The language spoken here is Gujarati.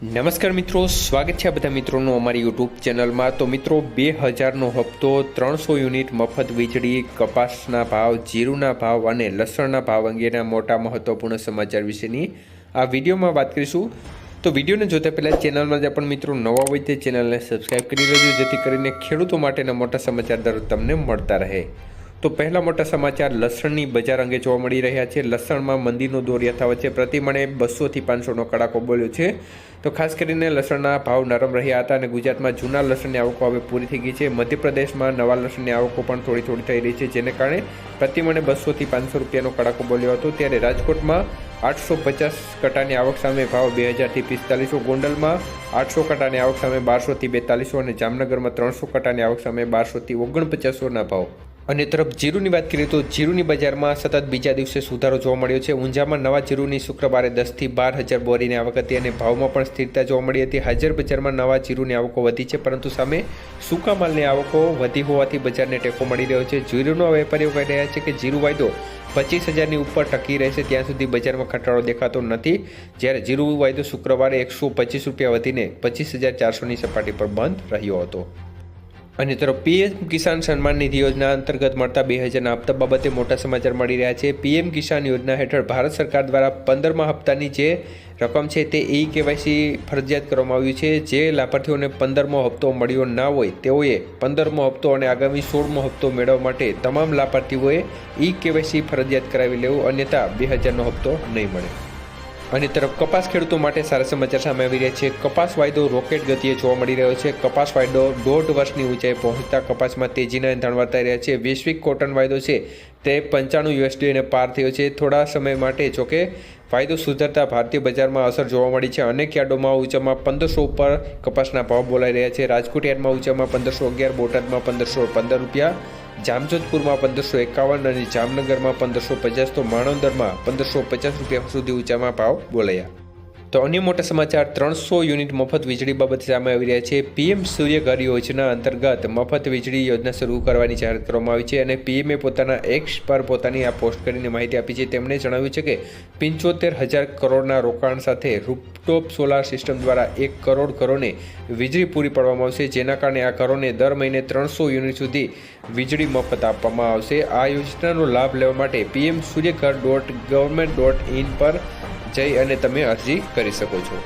નમસ્કાર મિત્રો, સ્વાગત છે આ બધા મિત્રોનું અમારી યુટ્યુબ ચેનલમાં. તો મિત્રો બે હજારનો હપ્તો, ત્રણસો યુનિટ મફત વીજળી, કપાસના ભાવ, જીરુના ભાવ અને લસણના ભાવ અંગેના મોટા મહત્વપૂર્ણ સમાચાર વિશેની આ વિડીયોમાં વાત કરીશું. તો વિડીયોને જોતા પહેલાં ચેનલમાં જે પણ મિત્રો નવા હોય તે ચેનલને સબસ્ક્રાઈબ કરી લેજો, જેથી કરીને ખેડૂતો માટેના મોટા સમાચાર દરરોજ તમને મળતા રહે. તો પહેલા મોટા સમાચાર લસણની બજાર અંગે જોવા મળી રહ્યા છે. લસણમાં મંદીનો દોર યથાવત છે. પ્રતિમણે બસોથી પાંચસોનો કડાકો બોલ્યો છે. તો ખાસ કરીને લસણના ભાવ નરમ રહ્યા હતા અને ગુજરાતમાં જૂના લસણની આવકો હવે પૂરી થઈ ગઈ છે. મધ્યપ્રદેશમાં નવા લસણની આવકો પણ થોડી થોડી થઈ રહી છે, જેને કારણે પ્રતિમણે બસોથી પાંચસો રૂપિયાનો કડાકો બોલ્યો હતો. ત્યારે રાજકોટમાં આઠસો પચાસ કટાની આવક સામે ભાવ બે હજારથી પિસ્તાલીસો, ગોંડલમાં આઠસો કટાની આવક સામે બારસોથી બેતાલીસો અને જામનગરમાં ત્રણસો કટાની આવક સામે બારસોથી ઓગણપચાસોના ભાવ. અને તરફ જીરુની વાત કરીએ તો જીરુની બજારમાં સતત બીજા દિવસે સુધારો જોવા મળ્યો છે. ઊંઝામાં નવા જીરુની શુક્રવારે દસથી બાર હજાર બોરીની આવક હતી અને ભાવમાં પણ સ્થિરતા જોવા મળી હતી. હાજર બજારમાં નવા જીરુની આવકો વધી છે, પરંતુ સામે સૂકા માલની આવકો વધી હોવાથી બજારને ટેકો મળી રહ્યો છે. જીરુના વેપારીઓ કહી રહ્યા છે કે જીરુ વાયદો પચીસ હજારની ઉપર ટકી રહેશે, ત્યાં સુધી બજારમાં ઘટાડો દેખાતો નથી. જ્યારે જીરુ વાયદો શુક્રવારે એકસો પચીસ રૂપિયા વધીને પચીસ હજાર ચારસોની સપાટી પર બંધ રહ્યો હતો. અને તરફ પીએમ કિસાન સન્માન નિધિ યોજના અંતર્ગત મળતા બે હજારના હપ્તા બાબતે મોટા સમાચાર મળી રહ્યા છે. પીએમ કિસાન યોજના હેઠળ ભારત સરકાર દ્વારા પંદરમા હપ્તાની જે રકમ છે તે ઈ કેવાયસી ફરજિયાત કરવામાં આવ્યું છે. જે લાભાર્થીઓને પંદરમો હપ્તો મળ્યો ના હોય તેઓએ પંદરમો હપ્તો અને આગામી સોળમો હપ્તો મેળવવા માટે તમામ લાભાર્થીઓએ ઈ કેવાયસી ફરજિયાત કરાવી લેવું. અન્યથા બે હજારનો હપ્તો નહીં મળે. અને તરફ કપાસ ખેડૂતો માટે સારા સમાચાર સામે આવી રહ્યા છે. કપાસ વાયદો રોકેટ ગતિએ જોવા મળી રહ્યો છે. કપાસ વાયદો દોઢ વર્ષની ઊંચાઈ પહોંચતા કપાસમાં તેજીના એંધાણ વર્તાઈ રહ્યા છે. વૈશ્વિક કોટન વાયદો છે તે પંચાણું યુએસડીને પાર થયો છે. થોડા સમય માટે જોકે વાયદો સુધરતા ભારતીય બજારમાં અસર જોવા મળી છે. અનેક યાર્ડોમાં ઊંચામાં પંદરસો ઉપર કપાસના ભાવ બોલાઈ રહ્યા છે. રાજકોટ યાર્ડમાં ઊંચામાં પંદરસો અગિયાર, બોટાદમાં પંદરસો પંદર રૂપિયા જામજોધપુરમાં પંદરસો એકાવન અને જામનગરમાં પંદરસો પચાસ તો માણોદરમાં પંદરસો પચાસ રૂપિયા સુધી ઊંચામાં ભાવ બોલાયા. તો અન્ય મોટા સમાચાર, ત્રણસો યુનિટ મફત વીજળી બાબતે સામે આવી રહ્યા છે. પીએમ સૂર્યઘર યોજના અંતર્ગત મફત વીજળી યોજના શરૂ કરવાની જાહેરાત કરવામાં આવી છે અને પીએમએ પોતાના એક્સ પર પોતાની આ પોસ્ટ કરીને માહિતી આપી છે. તેમણે જણાવ્યું છે કે પંચોતેર હજાર કરોડના રોકાણ સાથે રૂપટોપ સોલાર સિસ્ટમ દ્વારા એક કરોડ ઘરોને વીજળી પૂરી પાડવામાં આવશે, જેના કારણે આ ઘરોને દર મહિને ત્રણસો યુનિટ સુધી વીજળી મફત આપવામાં આવશે. આ યોજનાનો લાભ લેવા માટે PM Suryaghar dot government dot in પર જઈ અને તમે અરજી કરી શકો છો.